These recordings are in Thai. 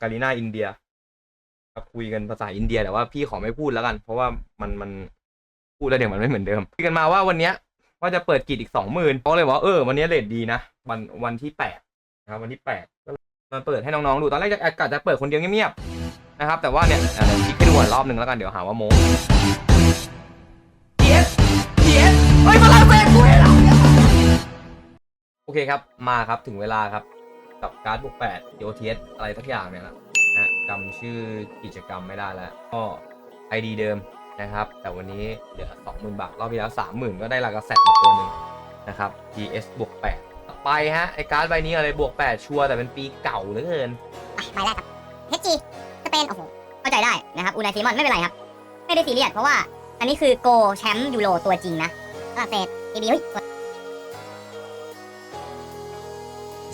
การีนาอินเดียครับคุยกันภาษาอินเดียแต่ว่าพี่ขอไม่พูดแล้วกัน เพราะว่ามันมันพูดแล้วเดี๋ยวมันไม่เหมือนเดิมคุยกันมาว่าวันเนี้ยว่าจะเปิดกิจอีกสองหมื่นเขาเลยบอกว่าเออวันนี้เลทดีนะวันวันที่แปดนะครับวันที่แปดก็มาเปิดให้น้องๆดูตอนแรกจะกะจะเปิดคนเดียวเงียบๆนะครับ แต่ว่าเนี่ยอะเดี๋ยวคลิกให้ดูก่อนรอบหนึ่งแล้วกันเดี๋ยวหาว่าโม้เทียสเทียสเฮ้ยฝรั่งเศสกูเห็นแล้วโอเคครับมาครับถึงเวลาครับ กับการ์ดบวกแปดโยเทสอะไรสักอย่างเนี่ยแหละนะจำชื่อกิจกรรมไม่ได้แล้ว ก็ไอดีเดิมนะครับ แต่วันนี้เหลือ20,000บาท รอบที่แล้ว30,000ก็ได้ลากาแซตมาตัวหนึ่งนะครับ GS บวก8ต่อไปฮะ ไอการ์ดใบนี้อะไรบวก8ชัวร์แต่เป็นปีเก่าเหลือเกินอะใบแรกครับ HG สเปนโอ้โหเข้าใจได้นะครับอูไนซีมอนไม่เป็นไรครับ ไม่ได้ซีเรียสเพราะว่าอันนี้คือโกแชมป์ยูโรตัวจริงนะฝรั่งเศสเอบีเฮ้ย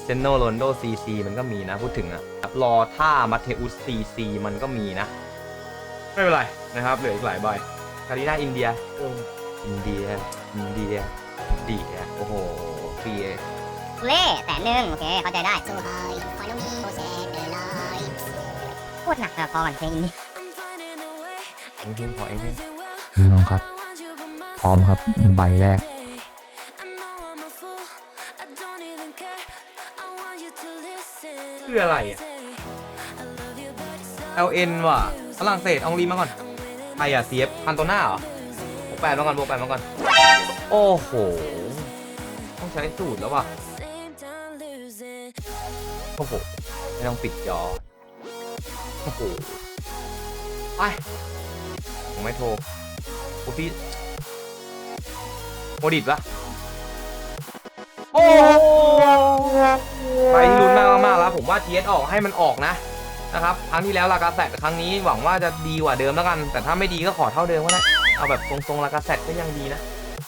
เซนโนโรนโดซีซีมันก็มีนะพูดถึงอะครับรอท่ามาเทอุสซีซีมันก็มีนะ ไม่เป็นไรนะครับเหลืออีกหลายใบคาริน่าอินเดียโอ้อินเดียอินเดียอินเดียโอ้โหฟรีเล่แสนหนึ่งโอเคเข้าใจได้โคตรหนักอะพอก่อนเพลงนี้เองเพียงพอเองเพียงน้องครับ พร้อมครับใบแรก คืออะไรอะ LN ว่ะฝรั่งเศสเอาลีมาก่อนใครอะเซียฟพันตัวหน้าเหรอบวกแปดมาก่อนบวกแปดมาก่อน โอ้โห ต้องใช้สูตรแล้วว่ะ โอ้โห ไม่ต้องปิดจอ โอ้โห ไป ผมไม่โทรกูพี่โมดิดปะโอ้ไป ว่าเทียออกให้มันออกนะนะครับครั้งที่แล้วลากาแซดครั้งนี้หวังว่าจะดีกว่าเดิมแล้วกัน แต่ถ้าไม่ดีก็ขอเท่าเดิมก็ได้เอาแบบทรงๆลากาแซดก็ยังดีนะ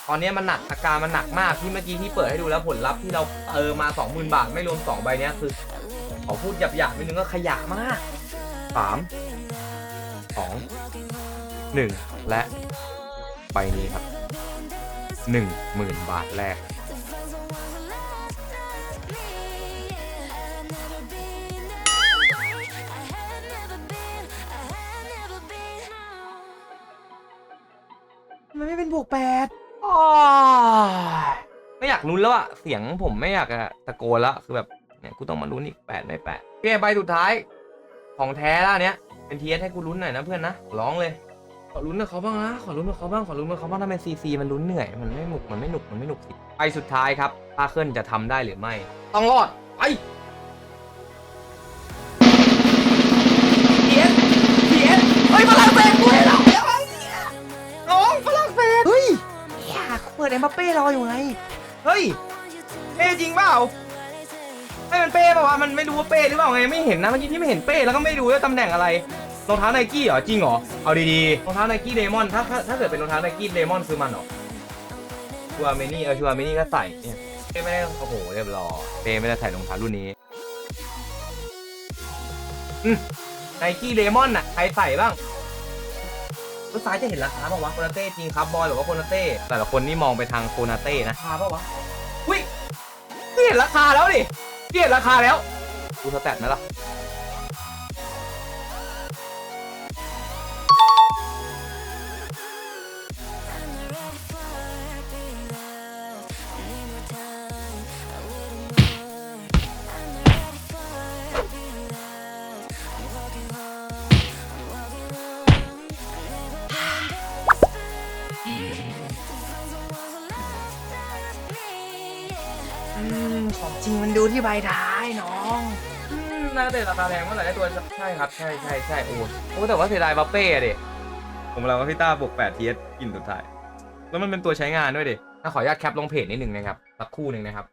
ตอนนี้มันหนักอาการมันหนักมากที่เมื่อกี้ที่เปิดให้ดูแล้วผลลัพธ์ที่เราเออมา 20,000 บาทไม่รวม 2 ใบเนี้ยคือขอพูดหยาบๆนิดนึงก็ขยะมากสามสองหนึ่งและใบนี้ครับหนึ่งหมื่นบาทแรก มันไม่เป็นบวกแปดอไม่อยากลุ้นแล้วอะเสียงผมไม่อยากจะตะโกนแล้วคือแบบเนี่ยกูต้องมาลุ้นอีกแปดไม่แปดโอเคใบสุดท้าย ของแท้แล้วเนี้ยเป็นเทียสให้กูลุ้นหน่อยนะเพื่อนนะร้องเลย ขอลุ้นกับเขาบ้างนะขอลุ้นกับเขาบ้างขอลุ้นกับเขาบ้างถ้าเป็นซีซีมันลุ้นเหนื่อยมันไม่หนุกมันไม่หนุกมันไม่หนุกสิไปสุดท้ายครับพาเคิลจะทำได้หรือไม่ ต้องรอดไป มบัปเป้รออยู่ไง เฮ้ย เป้จริงเปล่าให้มันเป้ป่าวะมันไม่รู้ว่าเป้หรือเปล่าไงไม่เห็นนะเมื่อกี้ที่ไม่เห็นเป้แล้วก็ไม่รู้ว่าตำแหน่งอะไรรองเท้าไนกี้เหรอจริงเหรอเอาดีๆรองเท้าไนกี้เดมอนถ้าถ้าถ้าเกิดเป็นรองเท้าไนกี้เดมอนคือมันเหรอชัวร์เมนี่เออชัวร์เมนี่ก็ใส่เนี่ยเป้ไม่ได้โอ้โหเรียบร้อยเป้ไม่ได้ใส่รองเท้ารุ่นนี้อืมไนกี้เดมอนน่ะใครใส่บ้าง รถซ้ายจะเห็นราคาป่าวะโคนาเต้จริงครับบอยหรือว่าโคนาเต้แต่ละคนนี่มองไปทางโคนาเต้นะราคาป่าวะอุ้ยพี่เห็นราคาแล้วดิพี่เห็นราคาแล้วดูสแตทไหมล่ะ อืมของจริงมันดูที่ใบท้ายน้องอืมน่าจะราคาแพงเมื่อไหร่ได้ตัว ใช่ครับ ใช่ใช่ใช่โอ้โอ้แต่ว่าเสียดายบัฟเป้อะดิผมเราว่าพี่ต้าบวก8 TS กินสุดท้าย แล้วมันเป็นตัวใช้งานด้วยดิถ้าขออนุญาตแคปลงเพจนิดนึงนะครับ สักครู่หนึ่งนะครับ